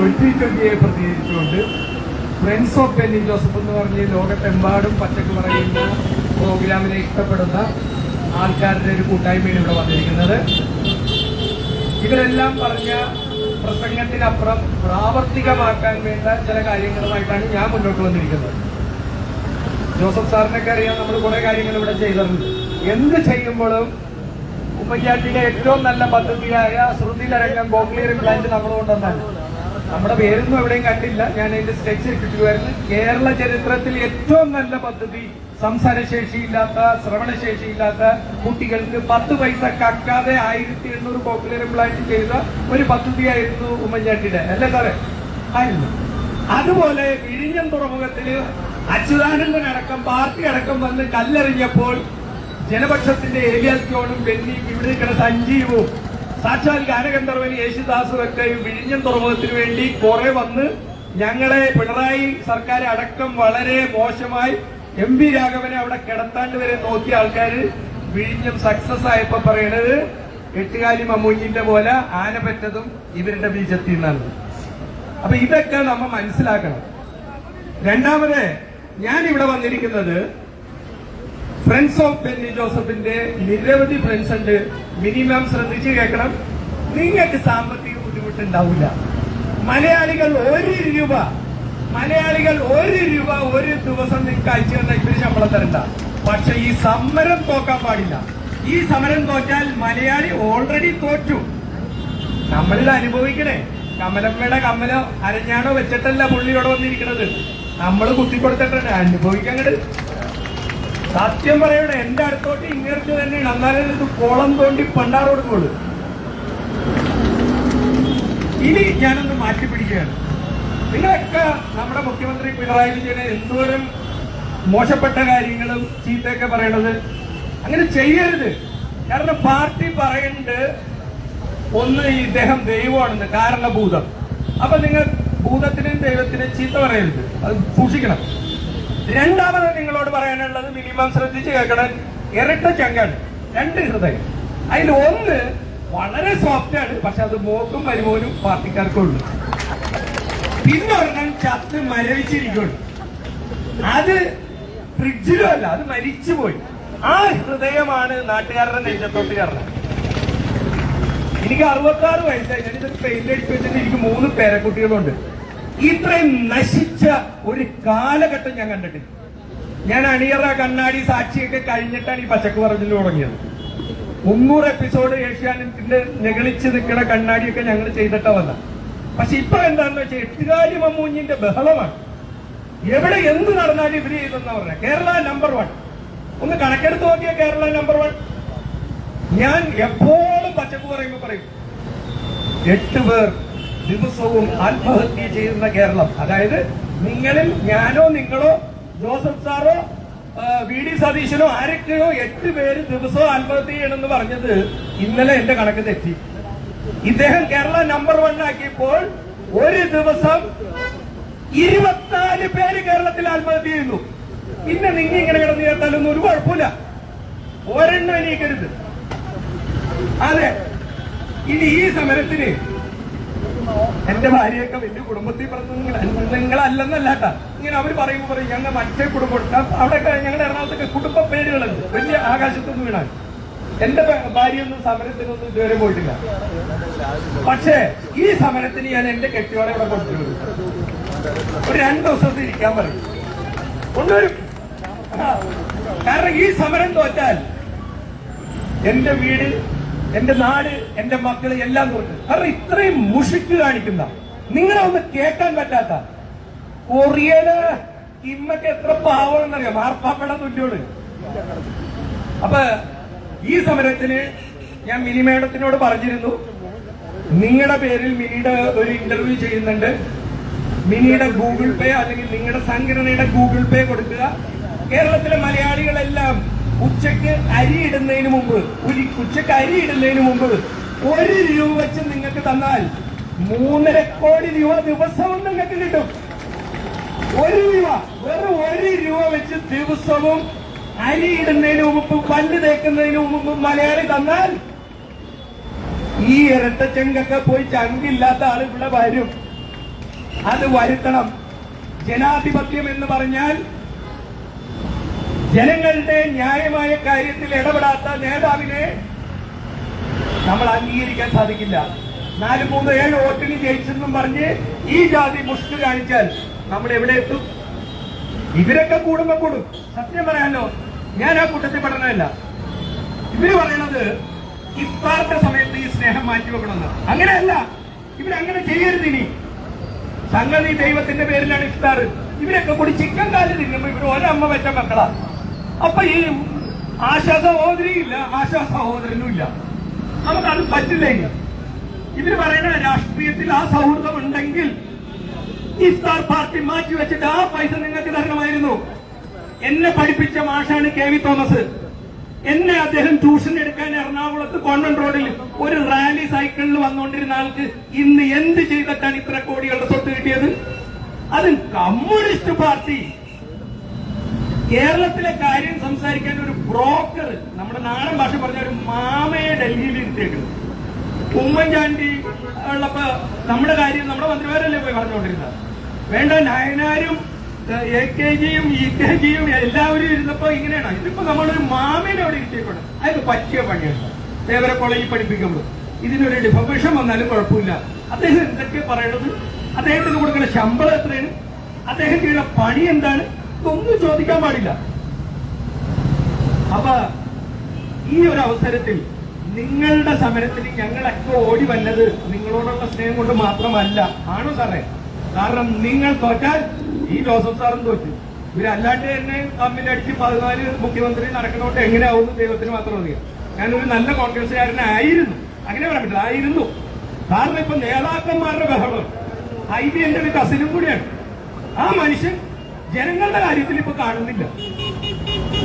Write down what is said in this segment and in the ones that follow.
Twenty ട്വന്റിയെ പ്രതികരിച്ചുകൊണ്ട് friends of Benny Joseph എന്ന് പറഞ്ഞ് ലോകത്തെമ്പാടും പച്ചക്ക് പറയുന്ന പ്രോഗ്രാമിനെ ഇഷ്ടപ്പെടുന്ന ആൾക്കാരുടെ ഒരു കൂട്ടായ്മയാണ് ഇവിടെ വന്നിരിക്കുന്നത്. ഇവരെല്ലാം പറഞ്ഞ പ്രസംഗത്തിനപ്പുറം പ്രാവർത്തികമാക്കാൻ വേണ്ട ചില കാര്യങ്ങളുമായിട്ടാണ് ഞാൻ മുന്നോട്ട് വന്നിരിക്കുന്നത്. ജോസഫ് സാറിനൊക്കെ അറിയാം നമ്മൾ കുറെ കാര്യങ്ങൾ ഇവിടെ ചെയ്തിട്ടുണ്ട്. എന്ത് ചെയ്യുമ്പോഴും ഉമ്മൻചാണ്ടിയുടെ ഏറ്റവും നല്ല പദ്ധതിയായ ശ്രുതിലരംഗം കോക്ലിയർ പ്ലാന്റ് നമ്മൾ കൊണ്ടുവന്നാണ് നമ്മുടെ പേരൊന്നും എവിടെയും കണ്ടില്ല. ഞാൻ അതിന്റെ സ്കെച്ച് ഇട്ടിട്ടുമായിരുന്നു കേരള ചരിത്രത്തിൽ ഏറ്റവും നല്ല പദ്ധതി സംസാരശേഷിയില്ലാത്ത ശ്രവണശേഷിയില്ലാത്ത കുട്ടികൾക്ക് പത്ത് പൈസ കക്കാതെ ആയിരത്തി എണ്ണൂറ് പോപ്പുലർ പ്ലാന്റ് ചെയ്ത ഒരു പദ്ധതിയായിരുന്നു ഉമ്മൻചാണ്ടിയുടെ. അല്ലേ സാറേ? ആയിരുന്നു. അതുപോലെ വിഴിഞ്ഞം തുറമുഖത്തിൽ അച്യുതാനന്ദൻ അടക്കം പാർട്ടി അടക്കം വന്ന് കല്ലെറിഞ്ഞപ്പോൾ ജനപക്ഷത്തിന്റെ ഏലിയാസ് ജോണും ബെന്നിയും ഇവിടെ കിടന്ന സഞ്ജീവും സാക്ഷാൽ ഗാനഗന്ധർവൻ യേശുദാസും ഒക്കെ ഈ വിഴിഞ്ഞം തുറമുഖത്തിന് വേണ്ടി കുറെ വന്ന് ഞങ്ങളെ പിണറായി സർക്കാർ അടക്കം വളരെ മോശമായി എം വി രാഘവനെ അവിടെ കിടത്താണ്ട് വരെ നോക്കിയ ആൾക്കാര് വിഴിഞ്ഞം സക്സസ് ആയപ്പോ പറയണത് എട്ടുകാലി മമ്മൂഞ്ഞിന്റെ പോലെ ആന പറ്റതും ഇവരുടെ ബീജത്തിൽ നിന്നാണ്. അപ്പൊ ഇതൊക്കെ നമ്മ മനസ്സിലാക്കണം. രണ്ടാമത് ഞാൻ ഇവിടെ വന്നിരിക്കുന്നത് ഫ്രണ്ട്സ് ഓഫ് ബെന്നി ജോസഫിന്റെ നിരവധി ഫ്രണ്ട്സ് ഉണ്ട്. മിനിമം ശ്രദ്ധിച്ച് കേൾക്കണം. നിങ്ങൾക്ക് സാമ്പത്തിക ബുദ്ധിമുട്ടുണ്ടാവില്ല. മലയാളികൾ ഒരു രൂപ മലയാളികൾ ഒരു രൂപ ഒരു ദിവസം നിങ്ങൾക്ക് അയച്ചു തന്ന ഇവർ ശമ്പളം തരണ്ട. പക്ഷെ ഈ സമരം തോക്കാൻ പാടില്ല. ഈ സമരം തോറ്റാൽ മലയാളി ഓൾറെഡി തോറ്റു. നമ്മളിൽ അനുഭവിക്കണേ. കമലമ്മയുടെ കമ്മലോ അരഞ്ഞാണോ വെച്ചിട്ടല്ല പുള്ളിയോടെ വന്നിരിക്കണത്. നമ്മൾ കുത്തിക്കൊടുത്തിട്ടുണ്ട്. അനുഭവിക്കങ്ങട്. സത്യം പറയണേ എന്റെ അടുത്തോട്ട് ഇങ്ങോട്ട് തന്നെയാണ്. എന്നാലും ഇത് കോളം തോണ്ടി പണ്ടാറോട് പോൾ ഇനി ഞാനൊന്ന് മാറ്റി പിടിക്കുകയാണ്. നിങ്ങളൊക്കെ നമ്മുടെ മുഖ്യമന്ത്രി പിണറായി വിജയനെ എന്തോരം മോശപ്പെട്ട കാര്യങ്ങളും ചീത്തയൊക്കെ പറയണത് അങ്ങനെ ചെയ്യരുത്. കാരണം പാർട്ടി പറയുന്നുണ്ട് ഒന്ന് ഇദ്ദേഹം ദൈവമാണെന്ന് കാരണഭൂതം. അപ്പൊ നിങ്ങൾ ഭൂതത്തിനും ദൈവത്തിനും ചീത്ത പറയരുത്. അത് സൂക്ഷിക്കണം. രണ്ടാമത് നിങ്ങളോട് പറയാനുള്ളത് മിനിമം ശ്രദ്ധിച്ച് കേൾക്കണം. ഇരട്ട ചങ്കാണ് രണ്ട് ഹൃദയം. അതിൽ ഒന്ന് വളരെ സോഫ്റ്റ് ആണ് പക്ഷെ അത് മോക്കും മരുമോനും പാർട്ടിക്കാർക്കും ഉള്ളു പിന്നെ ഒരെണ്ണം ചത്ത് മരവിച്ചിരിക്കുന്നു അത് ഫ്രിഡ്ജിലും അല്ല അത് മരിച്ചുപോയി ആ ഹൃദയമാണ് നാട്ടുകാരുടെ നെഞ്ചത്തോട്ട് കയറണം എനിക്ക് അറുപത്തി ആറ് വയസ്സായി. ഞാനിത് പെയിന്റ് അടിച്ച് വെച്ചിട്ട് എനിക്ക് മൂന്ന് പേരക്കുട്ടികളുണ്ട്. ഇത്രയും നശിച്ച ഒരു കാലഘട്ടം ഞാൻ കണ്ടിട്ടില്ല ഞാൻ അണിയറ കണ്ണാടി സാക്ഷിയൊക്കെ കഴിഞ്ഞിട്ടാണ് ഈ പച്ചക്ക് പറഞ്ഞു തുടങ്ങിയത് മുന്നൂറ് എപ്പിസോഡ് ഏഷ്യാനെറ്റിന്റെ നെകളിച്ച് നിൽക്കുന്ന കണ്ണാടിയൊക്കെ ഞങ്ങൾ ചെയ്തിട്ടാ വന്ന പക്ഷെ ഇപ്പൊ എന്താണെന്ന് വെച്ചാൽ എട്ടുകാലി മമ്മൂഞ്ഞിന്റെ ബഹളമാണ്. എവിടെ എന്ത് നടന്നാലും ഇവർ ചെയ്തെന്നാ പറഞ്ഞ. കേരള നമ്പർ വൺ ഒന്ന് കണക്കെടുത്ത് നോക്കിയ കേരള നമ്പർ വൺ ഞാൻ എപ്പോഴും പച്ചക്ക് പറയുമ്പോ പറയും എട്ട് പേർ ദിവസവും ആത്മഹത്യ ചെയ്യുന്ന കേരളം. അതായത് നിങ്ങളിൽ ഞാനോ നിങ്ങളോ ജോസഫ് സാറോ വി ഡി സതീശനോ ആരൊക്കെയോ എട്ട് പേര് ദിവസവും ആത്മഹത്യ ചെയ്യണമെന്ന് പറഞ്ഞത് ഇന്നലെ എന്റെ കണക്ക് തെറ്റി. ഇദ്ദേഹം കേരള നമ്പർ വൺ ആക്കിയപ്പോൾ ഒരു ദിവസം ഇരുപത്തിനാല് പേര് കേരളത്തിൽ ആത്മഹത്യ ചെയ്യുന്നു. പിന്നെ നിങ്ങൾ ഇങ്ങനെ കിടന്നു കേട്ടാലൊന്നും ഒരു കുഴപ്പമില്ല. ഒരെണ്ണം എണീക്കരുത്. അതെ. ഇനി ഈ സമരത്തിന് എന്റെ ഭാര്യയൊക്കെ വലിയ കുടുംബത്തിൽ പറഞ്ഞു നിങ്ങളല്ലെന്നല്ലാട്ട. ഇങ്ങനെ അവർ പറയുമ്പോൾ പറയും ഞങ്ങൾ മറ്റേ കുടുംബം അവിടെ ഞങ്ങളുടെ എറണാകുളത്തൊക്കെ കുടുംബ പേരുകളുണ്ട് വലിയ ആകാശത്തൊന്നും വീണാൽ. എന്റെ ഭാര്യയൊന്നും സമരത്തിനൊന്നും ഇതുവരെ പോയിട്ടില്ല. പക്ഷേ ഈ സമരത്തിന് ഞാൻ എന്റെ കെട്ടിയോടെ ഇവിടെ കൊടുത്തിട്ടുള്ളത് ഒരു രണ്ടു ദിവസത്തിൽ ഇരിക്കാൻ പറയും. കൊണ്ടുവരും. കാരണം ഈ സമരം തോറ്റാൽ എന്റെ വീട് എന്റെ നാട് എന്റെ മക്കൾ എല്ലാം തോറ്റു കാരണം ഇത്രയും മുഷിക്ക് കാണിക്കുന്ന. നിങ്ങളെ ഒന്ന് കേൾക്കാൻ പറ്റാത്ത. കൊറിയന് ഇമ്മക്ക് എത്ര പാവമെന്നറിയാം? മാർപ്പാപ്പയുടെ തുല്യോട് അപ്പൊ ഈ സമരത്തിന് ഞാൻ മിനി മേഡത്തിനോട് പറഞ്ഞിരുന്നു. നിങ്ങളുടെ പേരിൽ മിനിയുടെ ഒരു ഇന്റർവ്യൂ ചെയ്യുന്നുണ്ട്. മിനിയുടെ ഗൂഗിൾ പേ അല്ലെങ്കിൽ നിങ്ങളുടെ സംഘടനയുടെ ഗൂഗിൾ പേ കൊടുക്കുക. മലയാളികളെല്ലാം ഉച്ചയ്ക്ക് അരി ഇടുന്നതിന് മുമ്പ് ഒരു ഉച്ചയ്ക്ക് അരി ഇടുന്നതിന് മുമ്പ് ഒരു രൂപ വെച്ച് നിങ്ങൾക്ക് തന്നാൽ മൂന്നര കോടി രൂപ ദിവസവും നിങ്ങൾക്ക് കിട്ടും. ഒരു രൂപ വെറും ഒരു രൂപ വെച്ച് ദിവസവും അരി ഇടുന്നതിന് മുമ്പ് പല്ല് തേക്കുന്നതിന് മുമ്പ് മലയാളി തന്നാൽ ഈ ഇരട്ടച്ചെങ്കൊക്കെ പോയി ചങ്കില്ലാത്ത ആൾ ഇവിടെ വരും. അത് വരുത്തണം. ജനാധിപത്യം എന്ന് പറഞ്ഞാൽ ജനങ്ങളുടെ ന്യായമായ കാര്യത്തിൽ ഇടപെടാത്ത നേതാവിനെ നമ്മൾ അംഗീകരിക്കാൻ സാധിക്കില്ല. നാല് മൂന്ന് ഏഴ് വോട്ടിന് ജയിച്ചെന്നും പറഞ്ഞ് ഈ ജാതി മുഷ്ടി കാണിച്ചാൽ നമ്മൾ എവിടെ എത്തും? ഇവരൊക്കെ കൂടുമ്പോ കൂടും. സത്യം പറയാനോ ഞാൻ ആ കൂട്ടത്തിൽ പഠനമല്ല ഇവർ പറയണത് ഇഫ്താറിന്റെ സമയത്ത് ഈ സ്നേഹം മാറ്റി വെക്കണമെന്ന്. അങ്ങനെയല്ല ഇവരങ്ങനെ ചെയ്യരുത് ഇനി. സംഗതി ദൈവത്തിന്റെ പേരിലാണ് ഇഫ്താർ ഇവരൊക്കെ കൂടി ചിക്കൻ കാൽ തിന്നുമ്പോ ഇവർ ഒരമ്മ വെച്ച മക്കളാ. അപ്പൊ ഈ ആശാ സഹോദരി ഇല്ല ആശാ സഹോദരനും ഇല്ല നമുക്കത് പറ്റില്ലെങ്കിൽ ഇവർ പറയുന്ന രാഷ്ട്രീയത്തിൽ ആ സൗഹൃദം ഉണ്ടെങ്കിൽ ഇഫ്താർ പാർട്ടി മാറ്റി വെച്ചിട്ട് ആ പൈസ നിങ്ങൾക്ക് തരണമായിരുന്നു. എന്നെ പഠിപ്പിച്ച മാഷാണ് കെ വി തോമസ്. എന്നെ അദ്ദേഹം ട്യൂഷൻ എടുക്കാൻ എറണാകുളത്ത് കോൺവെന്റ് റോഡിൽ ഒരു റാലി സൈക്കിളിൽ വന്നുകൊണ്ടിരുന്ന ആൾക്ക് ഇന്ന് എന്ത് ചെയ്തിട്ടാണ് ഇത്ര കോടികളുടെ സ്വത്ത് കിട്ടിയത്? അത് കമ്മ്യൂണിസ്റ്റ് പാർട്ടി. കേരളത്തിലെ കാര്യം സംസാരിക്കാൻ ഒരു ബ്രോക്കർ നമ്മുടെ നാടൻ ഭാഷ പറഞ്ഞ ഒരു മാമയെ ഡൽഹിയിൽ ഇരുത്തേക്കും ഉമ്മൻചാണ്ടി ഉള്ളപ്പോ നമ്മുടെ കാര്യം നമ്മുടെ മന്ത്രിമാരല്ലേ പോയി പറഞ്ഞുകൊണ്ടിരുന്നത്? വേണ്ട നയനാരും എ കെ ജിയും ഇ കെ ജിയും എല്ലാവരും ഇരുന്നപ്പോ ഇങ്ങനെയാണ്. ഇതിപ്പോ നമ്മളൊരു മാമേനെ അവിടെ ഇരുത്തിയിട്ടുണ്ട്. അതായത് പറ്റിയ പണിയാണ്. ദേവരെ കോളേജിൽ പഠിപ്പിക്കുമ്പോൾ. ഇതിനൊരു ഡിഫമേഷൻ വന്നാലും കുഴപ്പമില്ല. അദ്ദേഹം എന്തൊക്കെ പറയണത് അദ്ദേഹത്തിന് കൊടുക്കുന്ന ശമ്പളം എത്രയാണ്? അദ്ദേഹം ചെയ്യുന്ന പണി എന്താണ്? ഇതൊന്നും ചോദിക്കാൻ പാടില്ല. അപ്പൊ ഈ ഒരു അവസരത്തിൽ നിങ്ങളുടെ സമരത്തിൽ ഞങ്ങളൊക്കെ ഓടി വന്നത് നിങ്ങളോടുള്ള സ്നേഹം കൊണ്ട് മാത്രമല്ല. ആണോ സാറേ? കാരണം നിങ്ങൾ തോറ്റാൽ ഈ ജോസഫ് സാറും തോറ്റു. ഇവരല്ലാണ്ട് തന്നെ തമ്മിലടിച്ച് പതിനാല് മുഖ്യമന്ത്രി നടക്കുന്നോട്ട് എങ്ങനെയാവും ദൈവത്തിന് മാത്രം അറിയാം. ഞാനൊരു നല്ല കോൺഗ്രസ്സുകാരനായിരുന്നു. അങ്ങനെ പറയാൻ പറ്റില്ല. ആയിരുന്നു. കാരണം ഇപ്പൊ നേതാക്കന്മാരുടെ ബഹളം. ഐ ബി എന്റെ ഒരു കസിനും കൂടിയാണ്. ആ മനുഷ്യൻ ജനങ്ങളുടെ കാര്യത്തിൽ ഇപ്പൊ കാണുന്നില്ല.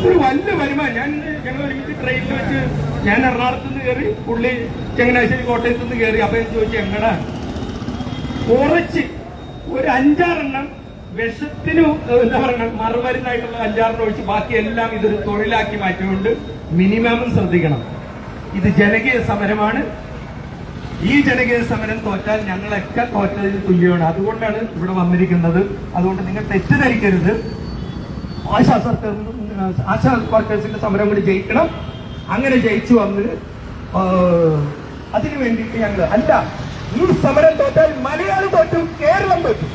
ഒരു വലിയ വരുമാനം. ഞാൻ ഞങ്ങൾ ഒരുമിച്ച് ട്രെയിനിൽ വെച്ച് ഞാൻ എറണാകുളത്ത് നിന്ന് കയറി പുള്ളി ചങ്ങനാശ്ശേരി കോട്ടയത്ത് നിന്ന് കയറി അപ്പൊ ഞാൻ ചോദിച്ചു എങ്ങടാ? കുറച്ച് ഒരു അഞ്ചാറെണ്ണം വിഷത്തിന് എന്താ പറയുക മറുമരുന്നായിട്ടുള്ള അഞ്ചാറെണ്ണം ഒഴിച്ച് ബാക്കി എല്ലാം ഇതൊരു തൊഴിലാക്കി മാറ്റിക്കൊണ്ട് മിനിമം ശ്രദ്ധിക്കണം. ഇത് ജനകീയ സമരമാണ്. ഈ ജനകീയ സമരം തോറ്റാൽ ഞങ്ങളൊക്കെ തോറ്റതിന് തുല്യമാണ്. അതുകൊണ്ടാണ് ഇവിടെ വന്നിരിക്കുന്നത്. അതുകൊണ്ട് നിങ്ങൾ തെറ്റിദ്ധരിക്കരുത്. ആശാ ആശാ വർക്കേഴ്സിന്റെ സമരം കൂടി ജയിക്കണം. അങ്ങനെ ജയിച്ചു വന്ന് അതിനു വേണ്ടിയിട്ട് ഞങ്ങൾ അല്ല ഈ സമരം തോറ്റാൽ മലയാളം തോറ്റു കേരളം തോറ്റു.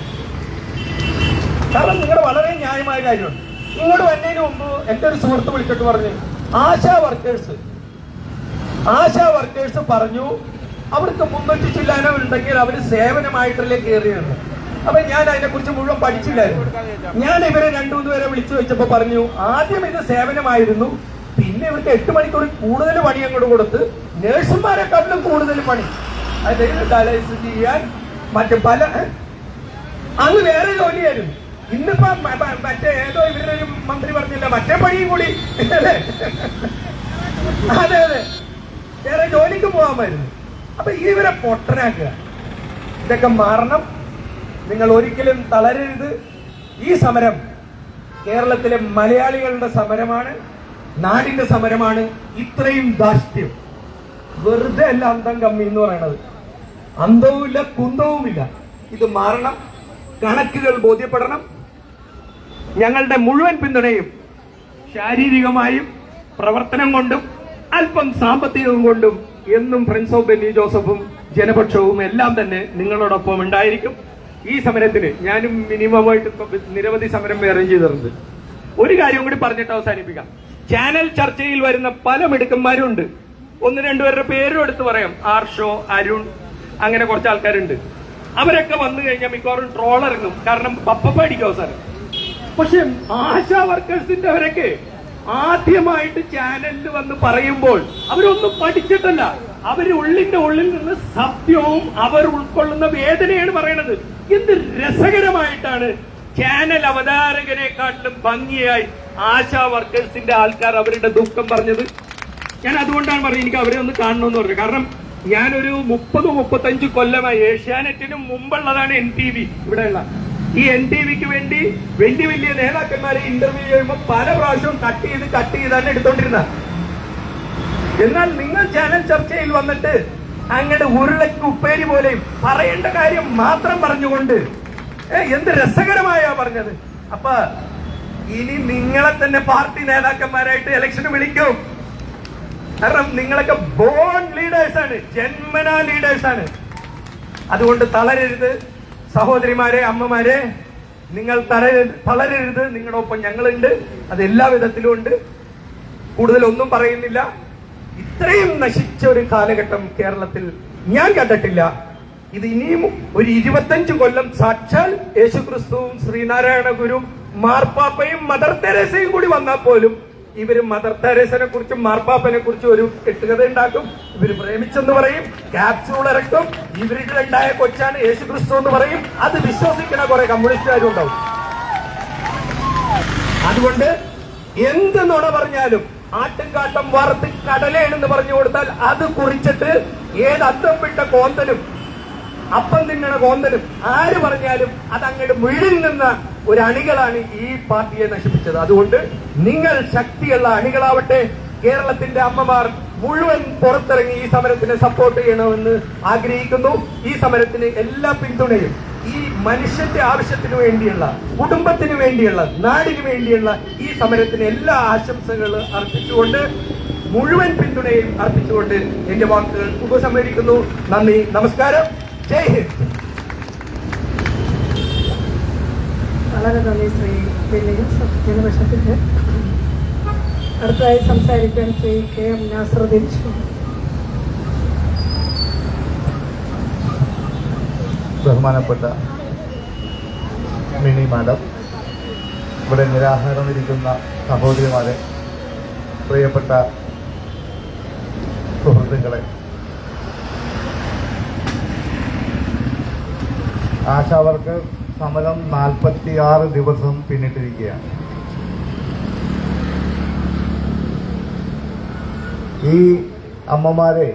കാരണം നിങ്ങളുടെ വളരെ ന്യായമായ കാര്യമാണ്. ഇങ്ങോട്ട് വന്നതിന് മുമ്പ് എന്റെ ഒരു സുഹൃത്ത് വിളിച്ചിട്ട് പറഞ്ഞു ആശാ വർക്കേഴ്സ് ആശാ വർക്കേഴ്സ് പറഞ്ഞു അവർക്ക് മുന്നൂറ്റി ചില്ലാനോ ഉണ്ടെങ്കിൽ അവർ സേവനമായിട്ടല്ലേ കയറിയത് അപ്പൊ ഞാൻ അതിനെ കുറിച്ച് മുഴുവൻ പഠിച്ചില്ലായിരുന്നു. ഞാൻ ഇവരെ രണ്ടു മൂന്ന് പേരെ വിളിച്ചു വെച്ചപ്പോ പറഞ്ഞു ആദ്യം ഇത് സേവനമായിരുന്നു പിന്നെ ഇവർക്ക് എട്ട് മണിക്കൂർ കൂടുതൽ പണി അങ്ങോട്ട് കൊടുത്ത് നഴ്സുമാരെക്കാട്ടിലും കൂടുതൽ പണി. ഡയാലിസിസ് ചെയ്യാൻ മറ്റു പല? അന്ന് വേറെ ജോലിയായിരുന്നു. ഇന്നിപ്പോ മറ്റേ ഏതോ ഇവരുടെ ഒരു മന്ത്രി പറഞ്ഞില്ല മറ്റേ പണിയും കൂടി? അതെ അതെ. വേറെ ജോലിക്ക് പോകാമായിരുന്നു അപ്പൊ ഇവരെ പൊട്ടനാക്കുക. ഇതൊക്കെ മാറണം. നിങ്ങൾ ഒരിക്കലും തളരരുത്. ഈ സമരം കേരളത്തിലെ മലയാളികളുടെ സമരമാണ് നാടിന്റെ സമരമാണ്. ഇത്രയും ദാഷ്ട്യം വെറുതെ അല്ല അന്തം കമ്മി എന്ന് പറയണത്. അന്തവുമില്ല കുന്തവുമില്ല. ഇത് മാറണം. കണക്കുകൾ ബോധ്യപ്പെടണം. ഞങ്ങളുടെ മുഴുവൻ പിന്തുണയും ശാരീരികമായും പ്രവർത്തനം കൊണ്ടും അല്പം സാമ്പത്തികം കൊണ്ടും എന്നും ഫ്രണ്ട്സ് ഓഫ് ബെന്നി ജോസഫും ജനപക്ഷവും എല്ലാം തന്നെ നിങ്ങളോടൊപ്പം ഉണ്ടായിരിക്കും. ഈ സമരത്തിന് ഞാനും മിനിമമായിട്ട് നിരവധി സമരം വേറെ ചെയ്തിട്ടുണ്ട്. ഒരു കാര്യം കൂടി പറഞ്ഞിട്ട് അവസാനിപ്പിക്കാം. ചാനൽ ചർച്ചയിൽ വരുന്ന പല മിടുക്കന്മാരും ഉണ്ട് ഒന്ന് രണ്ടുപേരുടെ പേരും എടുത്ത് പറയാം. ആർഷോ അരുൺ അങ്ങനെ കുറച്ച് ആൾക്കാരുണ്ട്. അവരൊക്കെ വന്നു കഴിഞ്ഞാൽ മിക്കവാറും ട്രോളറിങ്ങും കാരണം പപ്പ അടിക്കും അവസാനം. പക്ഷെ ആശാ വർക്കേഴ്സിന്റെ അവരൊക്കെ ആദ്യമായിട്ട് ചാനലിൽ വന്ന് പറയുമ്പോൾ അവരൊന്നും പഠിച്ചിട്ടല്ല. അവർ ഉള്ളിന്റെ ഉള്ളിൽ നിന്ന് സത്യവും അവർ ഉൾക്കൊള്ളുന്ന വേദനയാണ് പറയണത്. എന്ത് രസകരമായിട്ടാണ് ചാനൽ അവതാരകനെക്കാട്ടിലും ഭംഗിയായി ആശാ വർക്കേഴ്സിന്റെ ആൾക്കാർ അവരുടെ ദുഃഖം പറഞ്ഞത്. ഞാൻ അതുകൊണ്ടാണ് പറഞ്ഞത് എനിക്ക് അവരെ ഒന്ന് കാണണമെന്ന് പറഞ്ഞു കാരണം ഞാനൊരു മുപ്പത് മുപ്പത്തഞ്ച് കൊല്ലമായി ഏഷ്യാനെറ്റിനും മുമ്പുള്ളതാണ് എൻ ടി വി. ഇവിടെയുള്ള ഈ എൻ ടി വിക്ക് വേണ്ടി വലിയ വലിയ നേതാക്കന്മാരെ ഇന്റർവ്യൂ ചെയ്യുമ്പോൾ പല പ്രാവശ്യവും കട്ട് ചെയ്ത് കട്ട് ചെയ്താണ് എടുത്തോണ്ടിരുന്നത് എന്നാൽ നിങ്ങൾ ചാനൽ ചർച്ചയിൽ വന്നിട്ട് അങ്ങനെ ഉരുളയ്ക്ക് ഉപ്പേരി പോലെയും പറയേണ്ട കാര്യം മാത്രം പറഞ്ഞുകൊണ്ട് എന്ത് രസകരമായ പറഞ്ഞത്? അപ്പൊ ഇനി നിങ്ങളെ തന്നെ പാർട്ടി നേതാക്കന്മാരായിട്ട് ഇലക്ഷന് വിളിക്കും. കാരണം നിങ്ങളൊക്കെ ബോൺ ലീഡേഴ്സ് ആണ് ജന്മനാ ലീഡേഴ്സ് ആണ്. അതുകൊണ്ട് തളരരുത്. സഹോദരിമാരെ അമ്മമാരെ നിങ്ങൾ തളരരുത്. നിങ്ങളുടെ ഒപ്പം ഞങ്ങളുണ്ട്. അത് എല്ലാ വിധത്തിലും ഉണ്ട്. കൂടുതൽ ഒന്നും പറയുന്നില്ല. ഇത്രയും നശിച്ച ഒരു കാലഘട്ടം കേരളത്തിൽ ഞാൻ കണ്ടിട്ടില്ല. ഇത് ഇനിയും ഒരു ഇരുപത്തഞ്ച് കൊല്ലം സാക്ഷാൽ യേശുക്രിസ്തുവും ശ്രീനാരായണ ഗുരുവും മാർപ്പാപ്പയും മദർ തെരേസയും കൂടി വന്നാൽ പോലും ഇവർ മദർ തെരേസനെ കുറിച്ചും മാർപ്പാപ്പനെ കുറിച്ചും ഒരു കെട്ടുകഥ ഉണ്ടാക്കും. ഇവർ പ്രേമിച്ചെന്ന് പറയും. ക്യാപ്സ്യൂൾ ഇറക്കും. ഇവരുടെ ഉണ്ടായ കൊച്ചാണ് യേശുക്രിസ്തു എന്ന് പറയും. അത് വിശ്വസിക്കുന്ന കുറെ കമ്മ്യൂണിസ്റ്റുകാരും ഉണ്ടാവും അതുകൊണ്ട് എന്ത് നുണ പറഞ്ഞാലും ആട്ടുംകാട്ടം വറുത്ത് കടലേണെന്ന് പറഞ്ഞു കൊടുത്താൽ അത് കുറിച്ചിട്ട് ഏത് അത്തം വിട്ട കോന്തലും അപ്പം തിന്നണ കോന്തലും ആര് പറഞ്ഞാലും അത് അങ്ങോട്ട് മുഴിൽ നിന്ന ഒരു അണികളാണ് ഈ പാർട്ടിയെ നശിപ്പിച്ചത്. അതുകൊണ്ട് നിങ്ങൾ ശക്തിയുള്ള അണികളാവട്ടെ. കേരളത്തിന്റെ അമ്മമാർ മുഴുവൻ പുറത്തിറങ്ങി ഈ സമരത്തിന് സപ്പോർട്ട് ചെയ്യണമെന്ന് ആഗ്രഹിക്കുന്നു. ഈ സമരത്തിന് എല്ലാ പിന്തുണയും ഈ മനുഷ്യന്റെ ആവശ്യത്തിന് വേണ്ടിയുള്ള കുടുംബത്തിന് വേണ്ടിയുള്ള നാടിന് വേണ്ടിയുള്ള ഈ സമരത്തിന് എല്ലാ ആശംസകളും അർപ്പിച്ചുകൊണ്ട് മുഴുവൻ പിന്തുണയും അർപ്പിച്ചുകൊണ്ട് എന്റെ വാക്കുകൾ ഉപസംഹരിക്കുന്നു. നന്ദി നമസ്കാരം. ജയ് ഹിന്ദ്. വളരെ നന്ദി ശ്രീ ബില്ലിന് ജനപക്ഷത്തിന് അടുത്തതായി സംസാരിക്കാൻ ശ്രീ കെ എം നാസറുദ്ദീൻ. ബഹുമാനപ്പെട്ട മിനി മാഡം ഇവിടെ നിരാഹാരമിരിക്കുന്ന സഹോദരിമാരെ പ്രിയപ്പെട്ട സുഹൃത്തുക്കളെ ആശാവർക്ക് സമരം നാൽപ്പത്തിയാറ് ദിവസം പിന്നിട്ടിരിക്കുകയാണ്. ഈ അമ്മമാരെ